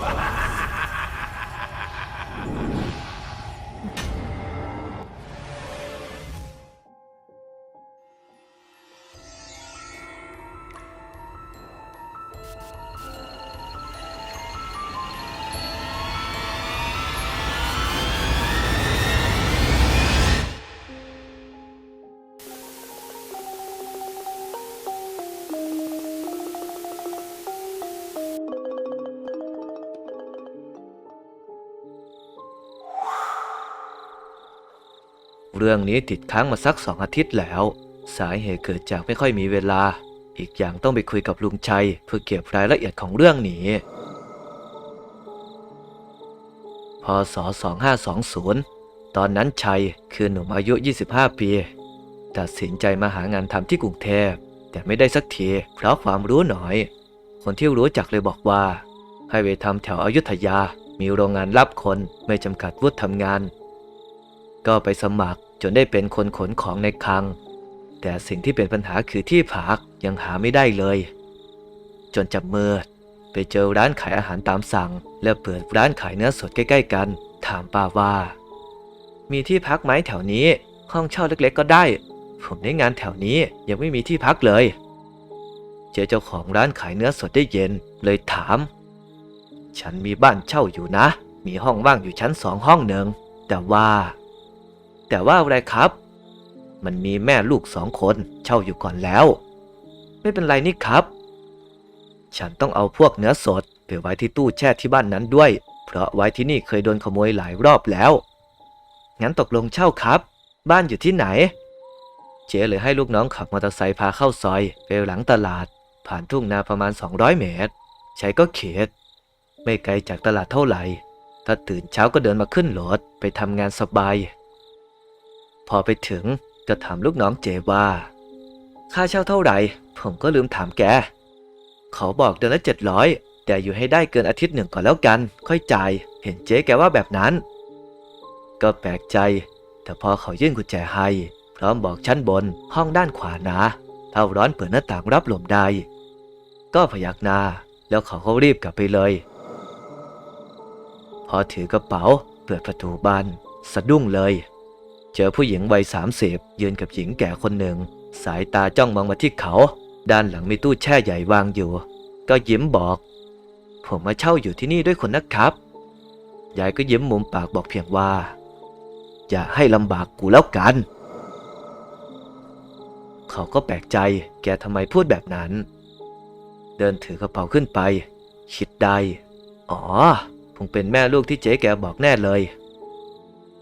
Ha ha ha! เรื่องนี้ติดค้างมาสักสองอาทิตย์แล้ว สาเหตุเกิดจากไม่ค่อยมีเวลา อีกอย่างต้องไปคุยกับลุงชัย เพื่อเก็บรายละเอียดของเรื่องนี้ พศ 2520 ตอนนั้นชัยคือหนุ่มอายุ 25 ปี ตัดสินใจมาหางานทำที่กรุงเทพ แต่ไม่ได้สักทีเพราะความรู้หน้อย คนที่รู้จักเลยบอกว่า ให้ไปทำแถวอายุทยามีโรงงานรับคนไม่จำกัดวุฒิทำงาน ก็ไปสมัคร จนได้เป็นคนขนของในคลัง แต่สิ่งที่เป็นปัญหาคือที่พักยังหาไม่ได้เลย จนจับมือไปเจอร้านขายอาหารตามสั่ง และเปิดร้านขายเนื้อสดใกล้ๆกัน ถามป้าว่า มีที่พักไหมแถวนี้ ห้องเช่าเล็กๆก็ได้ ผมได้งานแถวนี้ยังไม่มีที่พักเลย เจอเจ้าของร้านขายเนื้อสดได้เย็น เลยถาม ฉันมีบ้านเช่าอยู่นะ มีห้องว่างอยู่ชั้นสองห้องหนึ่งแต่ว่า แต่ว่าอะไรครับ มันมีแม่ลูกสองคนเช่าอยู่ก่อนแล้ว ไม่เป็นไรนี่ครับ ฉันต้องเอาพวกเนื้อสดไปไว้ที่ตู้แช่ที่บ้านนั้นด้วย เพราะไว้ที่นี่เคยโดนขโมยหลายรอบแล้ว งั้นตกลงเช่าครับ บ้านอยู่ที่ไหน เจ๊เลยให้ลูกน้องขับมอเตอร์ไซค์พาเข้าซอยไปหลังตลาด ผ่านทุ่งนาประมาณ 200 เมตร ใช้ก็เขตไม่ไกลจากตลาดเท่าไหร่ ถ้าตื่นเช้าก็เดินมาขึ้นรถไปทำงานสบาย พอไปถึงก็ถามลูกน้องเจว่า ค่าเช่าเท่าไหร่ ผมก็ลืมถามแกเขาบอกเดือนละเจ็ดร้อยแต่อยู่ให้ได้เกินอาทิตย์หนึ่งก่อนแล้วกัน ค่อยจ่าย เห็นเจ๊แกว่าแบบนั้น ก็แปลกใจ แต่พอเขายื่นกุญแจให้พร้อมบอกชั้นบนห้องด้านขวานะถ้าร้อนเปิดหน้าต่างรับลมได้ ก็พยักหน้าแล้วเขาก็รีบกลับไปเลย พอถือกระเป๋าเปิดประตูบานสะดุ้งเลย เจอผู้หญิงวัยสามสิบยืนกับหญิงแก่คนหนึ่ง สายตาจ้องมองมาที่เขา ด้านหลังมีตู้แช่ใหญ่วางอยู่ ก็ยิ้มบอก ผมมาเช่าอยู่ที่นี่ด้วยคนนะครับยายก็ยิ้มมุมปากบอกเพียงว่า อย่าให้ลำบากกูแล้วกัน เขาก็แปลกใจแกทำไมพูดแบบนั้น เดินถือกระเป๋าขึ้นไป คิดได้อ๋อคงเป็นแม่ลูกที่เจ๊แกบอกแน่เลย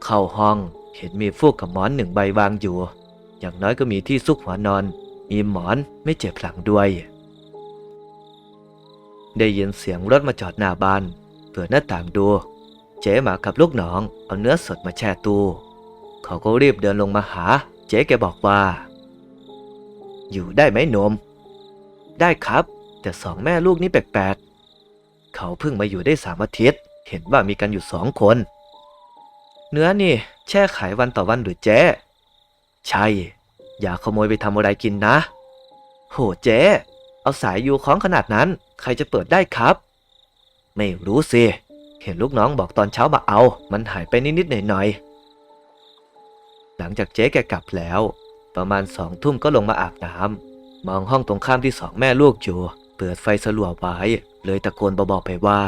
เข้าห้อง เห็นมีฟูกกับหมอนหนึ่งใบวางอยู่ อย่างน้อยก็มีที่ซุกหัวนอน มีหมอนไม่เจ็บหลังด้วย ได้ยินเสียงรถมาจอดหน้าบ้าน เปิดหน้าต่างดู เจ๊หมากับลูกน้อง เอาเนื้อสดมาแช่ตู้เขาก็รีบเดินลงมาหา เจ๊แกบอกว่า อยู่ได้ไหมนม ได้ครับ แต่สองแม่ลูกนี่แปลกๆ เขาเพิ่งมาอยู่ได้สามอาทิตย์ เห็นว่ามีกันอยู่สองคน เนื้อนี่ แช่ขายวันต่อวันหรือเจ๊ ใช่ อย่าขโมยไปทำอะไรกินนะ โหเจ๊ เอาสายยูคล้องขนาดนั้น ใครจะเปิดได้ครับ ไม่รู้สิ เห็นลูกน้องบอกตอนเช้ามาเอา มันหายไปนิดๆหน่อยๆ หลังจากเจ๊แกกลับแล้ว ประมาณสองทุ่มก็ลงมาอาบน้ำมองห้องตรงข้ามที่สองแม่ลูกอยู่ เปิดไฟสลัวไว้ เลยตะโกนเบาๆไปว่า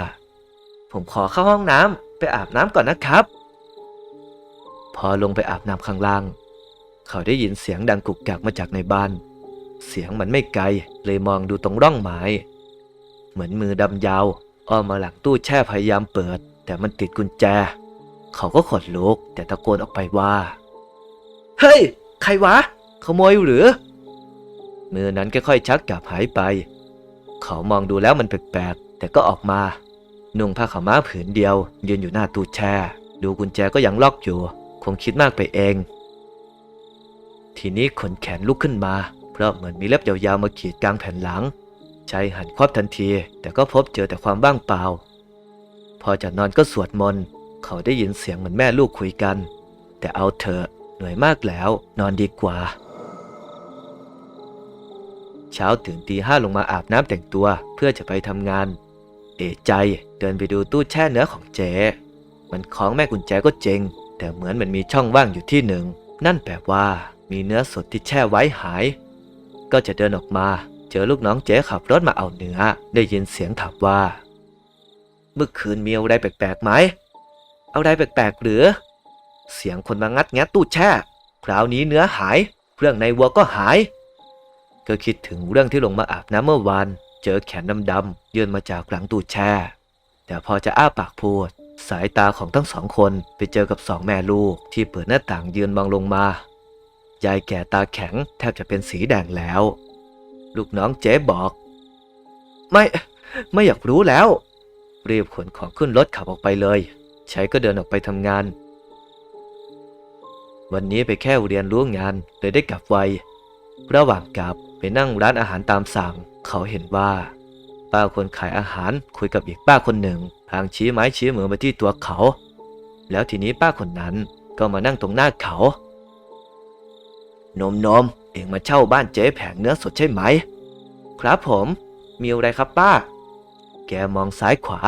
ผมขอเข้าห้องน้ำไปอาบน้ำก่อนนะครับ พอลงไปอาบน้ำข้างล่าง เขาได้ยินเสียงดังกุกกักมาจากในบ้าน เสียงมันไม่ไกลเลยมองดูตรงร่องไม้เหมือนมือดำยาวอ้อมมาหลังตู้แช่พยายามเปิด แต่มันติดกุญแจ เขาก็ขนลุกแต่ตะโกนออกไปว่า เฮ้ย ใครวะ ขโมยหรือ มือนั้นค่อยๆชักกลับหายไป เขามองดูแล้วมันแปลกๆแต่ก็ออกมา นุ่งผ้าขาวม้าผืนเดียว ยืนอยู่หน้าตู้แช่ ดูกุญแจก็ยังล็อกอยู่ คงคิดมากไปเอง ทีนี้ขนแขนลุกขึ้นมา เพราะเหมือนมีเล็บยาวๆมาขีดกลางแผ่นหลังใจหันควับทันที แต่ก็พบเจอแต่ความว่างเปล่า พอจะนอนก็สวดมนต์เขาได้ยินเสียงเหมือนแม่ลูกคุยกัน แต่เอาเถอะเหนื่อยมากแล้ว นอนดีกว่า เช้าตื่นตีห้าลงมาอาบน้ำแต่งตัวเพื่อจะไปทำงาน เอะใจเดินไปดูตู้แช่เนื้อของเจ๊มันของแม่กุญแจก็เจง แต่เหมือนมันมีช่องว่างอยู่ที่หนึ่ง นั่นแปลว่า มีเนื้อสดที่แช่ไว้หาย ก็จะเดินออกมา เจอลูกน้องเจ๊ขับรถมาเอาเนื้อ ได้ยินเสียงถามว่า เมื่อคืนมีอะไรแปลกๆไหมอะไรแปลกๆหรือ เสียงคนมางัดแงะตู้แช่ คราวนี้เนื้อหาย เครื่องในวัวก็หาย ก็คิดถึงเรื่องที่ลงมาอาบน้ำเมื่อวาน เจอแขนดำๆยื่นมาจากหลังตู้แช่ แต่พอจะอ้าปากพูด สายตาของทั้งสองคนไปเจอกับสองแม่ลูกที่เปิดหน้าต่างยืนมองลงมา ยายแก่ตาแข็งแทบจะเป็นสีแดงแล้ว ลูกน้องเจ๊บอก ไม่ไม่อยากรู้แล้ว รีบขนของขึ้นรถขับออกไปเลย ใช้ก็เดินออกไปทำงาน วันนี้ไปแค่เรียนรู้งานเลยได้กลับไว ระหว่างกลับไปนั่งร้านอาหารตามสั่ง เขาเห็นว่า ป้าคนขายอาหารคุยกับอีกป้าคนหนึ่งพลางชี้ไม้ชี้มือมาที่ตัวเขา แล้วทีนี้ป้าคนนั้นก็มานั่งตรงหน้าเขานมนมเองมาเช่าบ้านเจ๊แผงเนื้อสดใช่ไหม ครับผม มีอะไรครับป้า แกมองซ้ายขวา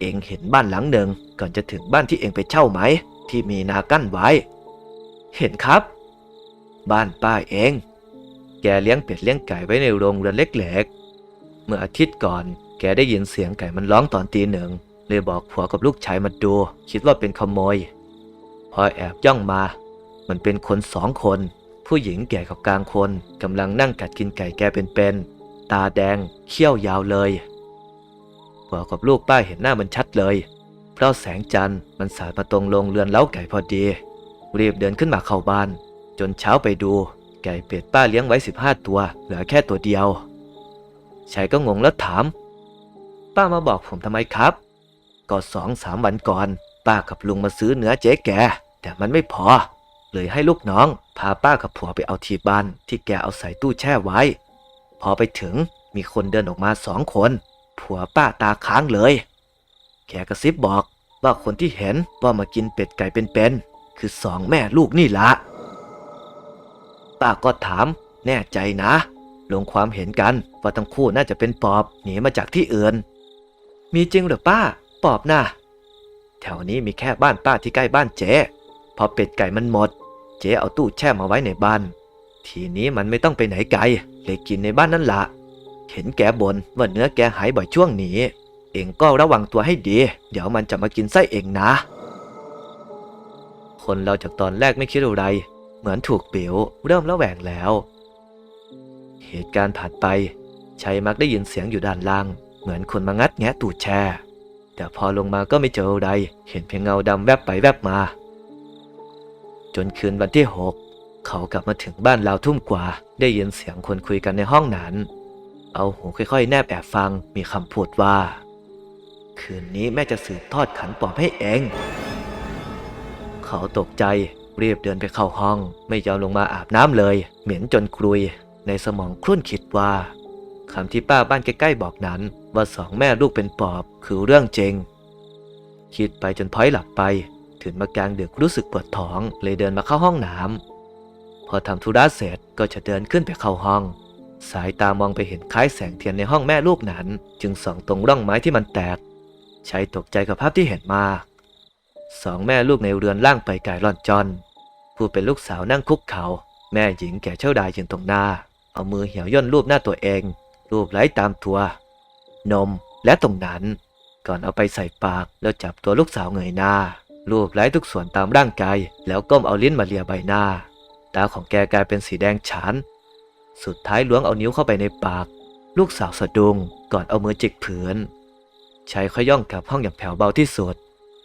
เองเห็นบ้านหลังหนึ่งก่อนจะถึงบ้านที่เองไปเช่าไหม ที่มีนากั้นไว้ เห็นครับ บ้านป้าเอง แกเลี้ยงเป็ดเลี้ยงไก่ไว้ในโรงเรือนเล็กๆ เมื่ออาทิตย์ก่อน แกได้ยินเสียงไก่มันร้องตอนตีหนึ่ง เลยบอกผัวกับลูกชายมาดู คิดว่าเป็นขโมย พอแอบย่องมา มันเป็นคนสองคน ผู้หญิงแก่กับกลางคนกำลังนั่งกัดกินไก่แกเป็นๆ ตาแดง เขี้ยวยาวเลยผัวกับลูกป้าเห็นหน้ามันชัดเลย เพราะแสงจันทร์มันสาดมาตรงโรงเรือนเล้าไก่พอดี รีบเดินขึ้นมาเข้าบ้าน จนเช้าไปดู ไก่เป็ดป้าเลี้ยงไว้สิบห้าตัว เหลือแค่ตัวเดียว ชายก็งงแล้วถาม ป้ามาบอกผมทำไมครับ ก็สองสามวันก่อน ป้ากับลุงมาซื้อเนื้อเจ๊แก แต่มันไม่พอ เลยให้ลูกน้อง พาป้ากับผัวไปเอาที่บ้านที่แกเอาใส่ตู้แช่ไว้ พอไปถึงมีคนเดินออกมาสองคน ผัวป้าตาค้างเลย แกกระซิบบอกว่าคนที่เห็นว่ามากินเป็ดไก่เป็นๆคือสองแม่ลูกนี่ละป้าก็ถามแน่ใจนะ ลงความเห็นกันว่าทั้งคู่น่าจะเป็นปอบหนีมาจากที่อื่น มีจริงเหรือป้า ปอบนะ่ะแถวนี้มีแค่บ้านป้าที่ใกล้บ้านเจ๊พอเป็ดไก่มันหมด เจ๊เอาตู้แช่มาไว้ในบ้าน ทีนี้มันไม่ต้องไปไหนไกลเลยกินในบ้านนั่นละเห็นแกบนว่าเนื้อแกหายบ่อยช่วงนี้ เองก็ระวังตัวให้ดี เดี๋ยวมันจะมากินไส้เองนะ คนเราจากตอนแรกไม่คิดอะไร เหมือนถูกเปียวเริ่มระแวงแล้ว เหตุการณ์ผ่านไป ชัยมักได้ยินเสียงอยู่ด้านล่าง เหมือนคนมางัดแงะตู้แช่ แต่พอลงมาก็ไม่เจออะไรเห็นเพียงเงาดำแวบไปแวบมา จนคืนวันที่หกเขากลับมาถึงบ้านราวทุ่มกว่า ได้ยินเสียงคนคุยกันในห้องนั้น เอาหูค่อยๆ แนบแอบฟังมีคำพูดว่า คืนนี้แม่จะสืบทอดขันปอบให้เอง เขาตกใจรีบเดินไปเข้าห้อง ไม่ยอมลงมาอาบน้ำเลย เหม็นจนกรุย ในสมองครุ่นคิดว่าคำที่ป้าบ้านใกล้ๆบอกนั้นว่าสองแม่ลูกเป็นปอบคือเรื่องจริง คิดไปจนพ้อยหลับไป ถึงมากลางดึกรู้สึกปวดท้องเลยเดินมาเข้าห้องน้ำพอทำธุระเสร็จก็จะเดินขึ้นไปเข้าห้อง สายตามองไปเห็นคล้ายแสงเทียนในห้องแม่ลูกนั้น จึงส่องตรงร่องไม้ที่มันแตกใช้ตกใจกับภาพที่เห็นมากสองแม่ลูกในเรือนล่างไปไก่ร่อนจอนผู้เป็นลูกสาวนั่งคุกเขา่าแม่หญิงแก่เช่าดายยืนตรงหน้า เอามือเหี่ยวย่นรูปหน้าตัวเอง รูปไล้ตามตัว นมและตรงนั้น ก่อนเอาไปใส่ปากแล้วจับตัวลูกสาวเงยหน้า รูปไล้ทุกส่วนตามร่างกาย แล้วก้มเอาลิ้นมาเลียใบหน้า ตาของแกกลายเป็นสีแดงฉาน สุดท้ายล้วงเอานิ้วเข้าไปในปาก ลูกสาวสะดุ้งก่อนเอามือจิกผืนชายขย่องกลับห้องอย่างแผ่วเบาที่สุด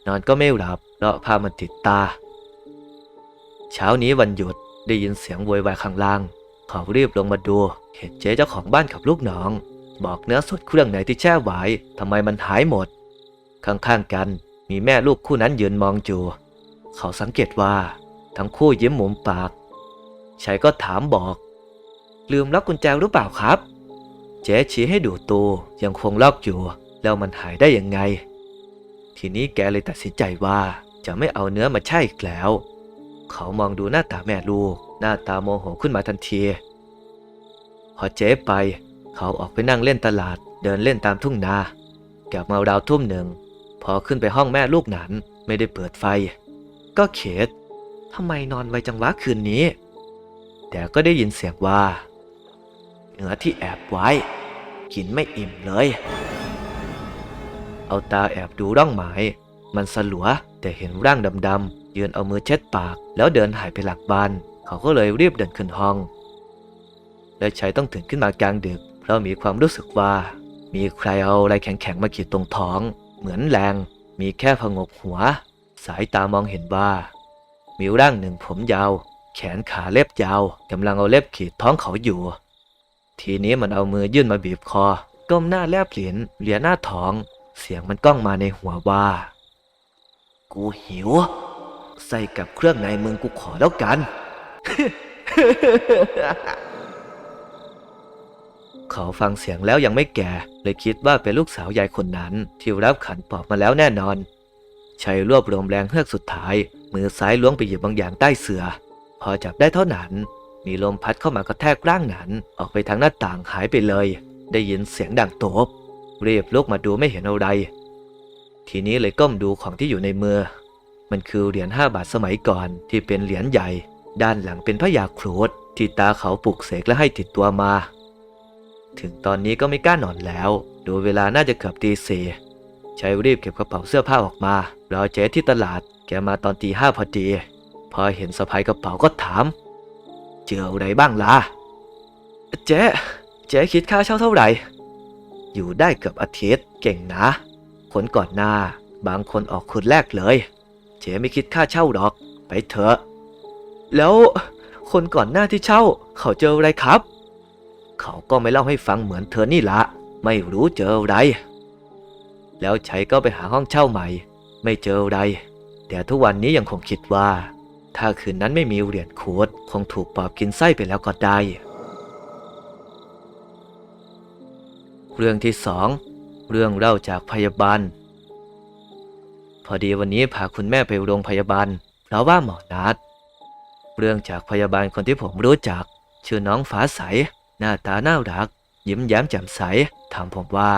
นอนก็ไม่หลับเพราะผ้ามันติดตา เช้านี้วันหยุดได้ยินเสียงโวยวายข้างล่าง เขารีบลงมาดู เห็นเจ๊เจ้าของบ้านกับลูกน้อง บอกเนื้อสดเครื่องไหนที่แช่ไว้ทำไมมันหายหมด ข้างๆกันมีแม่ลูกคู่นั้นยืนมองอยู่เขาสังเกตว่า ทั้งคู่ยิ้มมุมปากชายก็ถามบอก ลืมล็อกกุญแจหรือเปล่าครับ เจ๊ชี้ให้ดูตูยังคงล็อกอยู่ แล้วมันหายได้ยังไง ทีนี้แกเลยตัดสินใจว่าจะไม่เอาเนื้อมาแช่อีกแล้ว เขามองดูหน้าตาแม่ลูก หน้าตาโมโหขึ้นมาทันที พอเจ๊ไป เขาออกไปนั่งเล่นตลาด เดินเล่นตามทุ่งนากลับมาราวทุ่มหนึ่ง พอขึ้นไปห้องแม่ลูกหนันไม่ได้เปิดไฟ ก็เขตทำไมนอนไวจังวะคืนนี้ แต่ก็ได้ยินเสียงว่าเนื้อที่แอบไว้ กินไม่อิ่มเลย เอาตาแอบดูร่องไม้ มันสลัวแต่เห็นร่างดำๆยืนเอามือเช็ดปาก แล้วเดินหายไปหลักบ้าน เขาก็เลยรีบเดินขึ้นห้อง และชัยต้องตื่นขึ้นมากลางดึก เพราะมีความรู้สึกว่า มีใครเอาอะไรแข็งๆมาขีดตรงท้อง เหมือนแรง มีแค่ผงกหัว สายตามองเห็นว่า มีร่างหนึ่งผมยาว แขนขาเล็บยาวกำลังเอาเล็บขีดท้องเขาอยู่ ทีนี้มันเอามือยื่นมาบีบคอก้มหน้าแลบเหรียญเหลียหน้าท้อง เสียงมันก้องมาในหัวว่า กูหิว ใส่กับเครื่องในมึงกูขอแล้วกัน เขาฟังเสียงแล้วยังไม่แก่ เลยคิดว่าเป็นลูกสาวยายคนนั้น ที่รับขันปอบมาแล้วแน่นอน ชัยรวบรวมแรงเฮือกสุดท้าย มือซ้ายล้วงไปหยิบบางอย่างใต้เสือ พอจับได้เท่านั้น มีลมพัดเข้ามากระแทกร่างนั้น ออกไปทางหน้าต่างหายไปเลย ได้ยินเสียงดังโตบรีบลุกมาดูไม่เห็นอะไร ทีนี้เลยก้มดูของที่อยู่ในมือ มันคือเหรียญห้าบาทสมัยก่อนที่เป็นเหรียญใหญ่ ด้านหลังเป็นพระยาครดที่ตาเขาปลุกเสกและให้ติดตัวมา ถึงตอนนี้ก็ไม่กล้านอนแล้ว ดูเวลาน่าจะเกือบตีสี่ใช้รีบเก็บกระเป๋าเสื้อผ้าออกมารอเจ๊ที่ตลาด แกมาตอนตีห้าพอดี พอเห็นสะพายกระเป๋าก็ถาม เจออะไรบ้างล่ะ เจ๊ เจ๊คิดค่าเช่าเท่าไหร่ อยู่ได้เกือบอาทิตย์เก่งนะ คนก่อนหน้า บางคนออกคนแรกเลยเจ๊ไม่คิดค่าเช่าหรอก ไปเถอะ แล้วคนก่อนหน้าที่เช่า เขาเจออะไรครับ เขาก็ไม่เล่าให้ฟังเหมือนเธอนี่ละไม่รู้เจออะไร แล้วชัยก็ไปหาห้องเช่าใหม่ ไม่เจออะไรแต่ทุกวันนี้ยังคงคิดว่า ถ้าคืนนั้นไม่มีเหรียญขวดคงถูกปอบกินไส้ไปแล้วก็ได้ เรื่องที่สอง เรื่องเล่าจากพยาบาล พอดีวันนี้พาคุณแม่ไปโรงพยาบาล เพราะว่าหมอนัดเรื่องจากพยาบาลคนที่ผมรู้จัก ชื่อน้องฟ้าใส หน้าตาน่ารัก ยิ้มแย้มแจ่มใส ถามผมว่า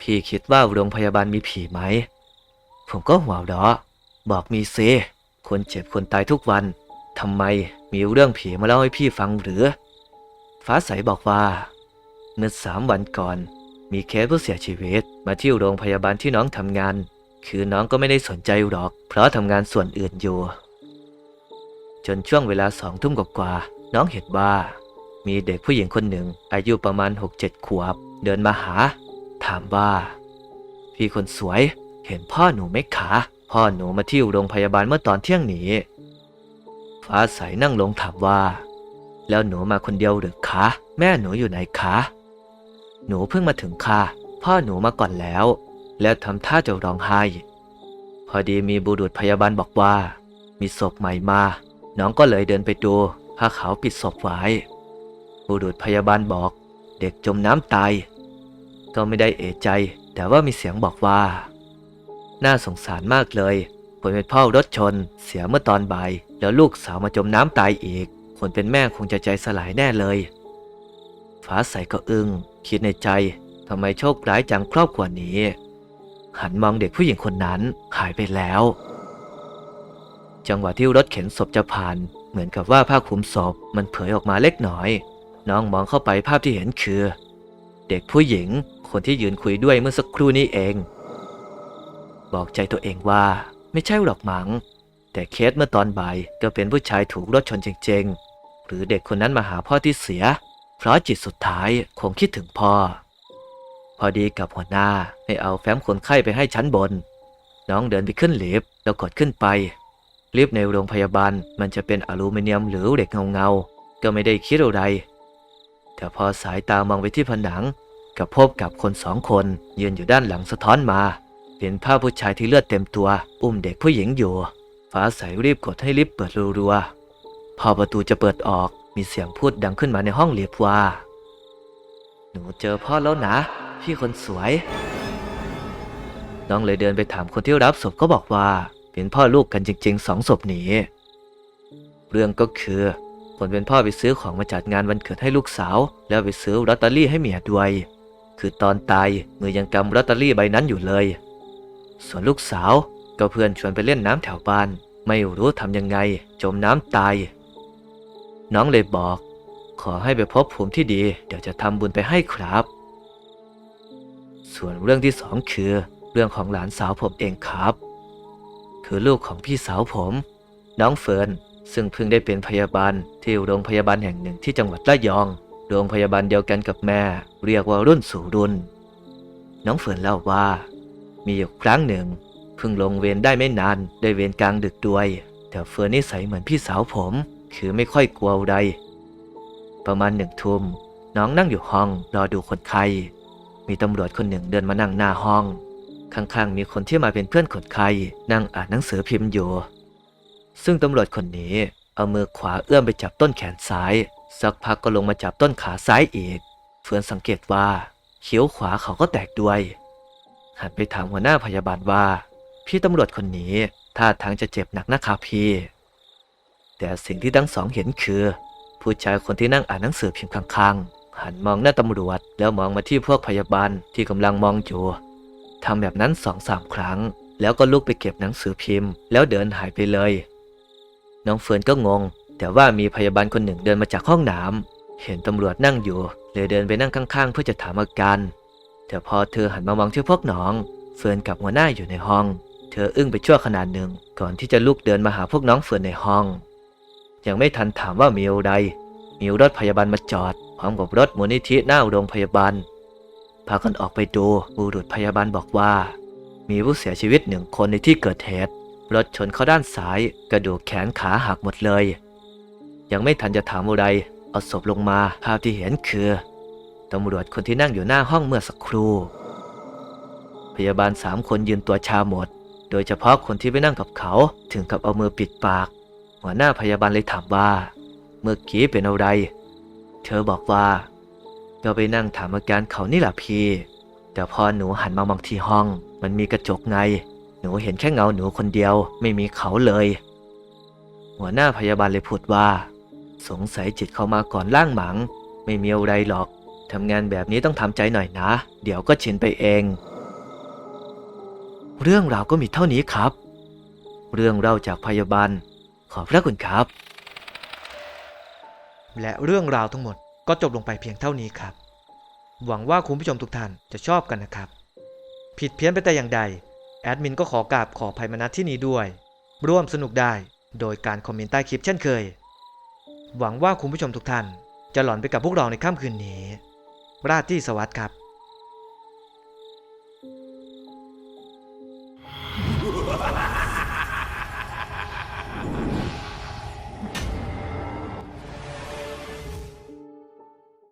พี่คิดว่าโรงพยาบาลมีผีไหม ผมก็หัวเราะบอกมีสิคนเจ็บคนตายทุกวันทำไมมีเรื่องผีมาเล่าให้พี่ฟังหรือ ฟ้าใสบอกว่า เมื่อสามวันก่อน มีเคสผู้เสียชีวิต มาที่โรงพยาบาลที่น้องทำงาน คือน้องก็ไม่ได้สนใจหรอก เพราะทำงานส่วนอื่นอยู่ จนช่วงเวลาสองทุ่มกว่าๆน้องเห็นว่า มีเด็กผู้หญิงคนหนึ่ง อายุประมาณหกเจ็ดขวบ เดินมาหา ถามว่า พี่คนสวย เห็นพ่อหนูไหมคะพ่อหนูมาที่โรงพยาบาลเมื่อตอนเที่ยงนี้ฟ้าใสนั่งลงถามว่า แล้วหนูมาคนเดียวหรือคะ แม่หนูอยู่ไหนคะ หนูเพิ่งมาถึงค่ะ พ่อหนูมาก่อนแล้ว แล้วทำท่าจะร้องไห้ พอดีมีบุรุษพยาบาลบอกว่า มีศพใหม่มา น้องก็เลยเดินไปดูผ้าขาวปิดศพไว้ บุรุษพยาบาลบอก เด็กจมน้ำตาย ก็ไม่ได้เอะใจ แต่ว่ามีเสียงบอกว่า น่าสงสารมากเลยคนเป็นพ่อรถชน เสียเมื่อตอนบ่าย แล้วลูกสาวมาจมน้ำตายอีก คนเป็นแม่คงจะใจสลายแน่เลย ฟ้าใสก็อึง้ง คิดในใจทำไมโชคร้ายจังครอบครัวนี้ หันมองเด็กผู้หญิงคนนั้นหายไปแล้ว จังหวะที่รถเข็นศพจะผ่าน เหมือนกับว่าผ้าคลุมศพมันเผยออกมาเล็กน้อย น้องมองเข้าไปภาพที่เห็นคือ เด็กผู้หญิงคนที่ยืนคุยด้วยเมื่อสักครู่นี้เอง บอกใจตัวเองว่าไม่ใช่หรอกมัง้งแต่เคสเมื่อตอนบ่ายก็เป็นผู้ชายถูกรถชนจริงๆ หรือเด็กคนนั้นมาหาพ่อที่เสีย เพราะจิตสุดท้ายคงคิดถึงพ่อ พอดีกับหัวหน้าให้เอาแฟ้มคนไข้ไปให้ชั้นบน น้องเดินไปขึ้นลิฟต์แล้วกดขึ้นไปลิฟต์ในโรงพยาบาลมันจะเป็นอลูมิเนียมหรือเหล็กเงาๆก็ไม่ได้คิดอะไร แต่พอสายตามองไปที่ผนังกับพบกับคนสองคนยืนอยู่ด้านหลังสะท้อนมาเป็นภาพผู้ชายที่เลือดเต็มตัว อุ้มเด็กผู้หญิงอยู่ ฟ้าใสรีบกดให้ลิฟต์เปิดรัวๆพอประตูจะเปิดออก มีเสียงพูดดังขึ้นมาในห้องลิฟต์ว่า หนูเจอพ่อแล้วนะ พี่คนสวย น้องเลยเดินไปถามคนที่รับศพก็บอกว่า เป็นพ่อลูกกันจริงๆสองศพนี้ เรื่องก็คือคนเป็นพ่อไปซื้อของมาจัดงานวันเกิดให้ลูกสาว แล้วไปซื้อลอตเตอรี่ให้เมียด้วย คือตอนตายมือยังกำลอตเตอรี่ใบนั้นอยู่เลย ส่วนลูกสาวก็เพื่อนชวนไปเล่นน้ำแถวบ้าน ไม่รู้ทำยังไง จมน้ำตาย น้องเลยบอก ขอให้ไปพบภูมิที่ดี เดี๋ยวจะทำบุญไปให้ครับ ส่วนเรื่องที่สองคือ เรื่องของหลานสาวผมเองครับ คือลูกของพี่สาวผม น้องเฟิร์นซึ่งเพิ่งได้เป็นพยาบาลที่โรงพยาบาลแห่งหนึ่งที่จังหวัดระยอง โรงพยาบาลเดียวกันกับแม่ เรียกว่ารุ่นสู่รุ่น น้องเฟิร์นเล่าว่า มีอยู่ครั้งหนึ่งเพิ่งลงเวรได้ไม่นานได้เวรกลางดึกด้วย แต่เฟิร์นนิสัยเหมือนพี่สาวผม คือไม่ค่อยกลัวอะไรประมาณหนึ่งทุ่มน้องนั่งอยู่ห้องรอดูคนไข้มีตำรวจคนหนึ่งเดินมานั่งหน้าห้อง ข้างๆมีคนที่มาเป็นเพื่อนคนไข้นั่งอ่านหนังสือพิมพ์อยู่ ซึ่งตำรวจคนนี้เอามือขวาเอื้อมไปจับต้นแขนซ้าย สักพักก็ลงมาจับต้นขาซ้ายอีกเฟือนสังเกตว่าเขียวขวาเขาก็แตกด้วย หันไปถามหัวหน้าพยาบาลว่า พี่ตำรวจคนนี้ท่าทางจะเจ็บหนักนะครับพี่ แต่สิ่งที่ทั้งสองเห็นคือ ผู้ชายคนที่นั่งอ่านหนังสือพิมพ์ข้างๆ หันมองหน้าตำรวจ แล้วมองมาที่พวกพยาบาลที่กำลังมองอยู่ทำแบบนั้นสองสามครั้ง แล้วก็ลุกไปเก็บหนังสือพิมพ์ แล้วเดินหายไปเลย น้องเฟิร์นก็งง แต่ว่ามีพยาบาลคนหนึ่งเดินมาจากห้องน้ำเห็นตำรวจนั่งอยู่ เลยเดินไปนั่งข้างๆ เพื่อจะถามอาการแต่พอเธอหันมามองที่พวกน้อง เฟิร์นกับหัวหน้าอยู่ในห้อง เธออึ้งไปชั่วขนาดหนึ่ง ก่อนที่จะลุกเดินมาหาพวกน้องเฟิร์นในห้อง ยังไม่ทันถามว่ามีอะไร มีรถพยาบาลมาจอด พร้อมกับรถมูลนิธิหน้าโรงพยาบาล พากันออกไปดูบุรุษพยาบาลบอกว่า มีผู้เสียชีวิตหนึ่งคนในที่เกิดเหตุ รถชนเข้าด้านซ้าย กระดูกแขนขาหักหมดเลย ยังไม่ทันจะถามอะไร เอาศพลงมา ภาพที่เห็นคือตำรวจคนที่นั่งอยู่หน้าห้องเมื่อสักครู่ พยาบาลสามคนยืนตัวชาหมด โดยเฉพาะคนที่ไปนั่งกับเขาถึงกับเอามือปิดปาก หัวหน้าพยาบาลเลยถามว่า เมื่อกี้เป็นอะไร เธอบอกว่าก็ไปนั่งถามอาการเขานี่แหละพี่ แต่พอหนูหันมามองที่ห้อง มันมีกระจกไง หนูเห็นแค่เงาหนูคนเดียวไม่มีเขาเลย หัวหน้าพยาบาลเลยพูดว่า สงสัยจิตเขามาก่อนล่างหมัง ไม่มีอะไรหรอกทำงานแบบนี้ต้องทำใจหน่อยนะ เดี๋ยวก็ชินไปเอง เรื่องราวก็มีเท่านี้ครับ เรื่องเล่าจากพยาบาล ขอบพระคุณครับ และเรื่องราวทั้งหมดก็จบลงไปเพียงเท่านี้ครับ หวังว่าคุณผู้ชมทุกท่านจะชอบกันนะครับ ผิดเพี้ยนไปแต่อย่างใด แอดมินก็ขอกราบขอภัยมาณที่นี้ด้วย ร่วมสนุกได้โดยการคอมเมนต์ใต้คลิปเช่นเคย หวังว่าคุณผู้ชมทุกท่าน จะหลอนไปกับพวกเราในค่ำคืนนี้ ราตรีสวัสดิ์ครับ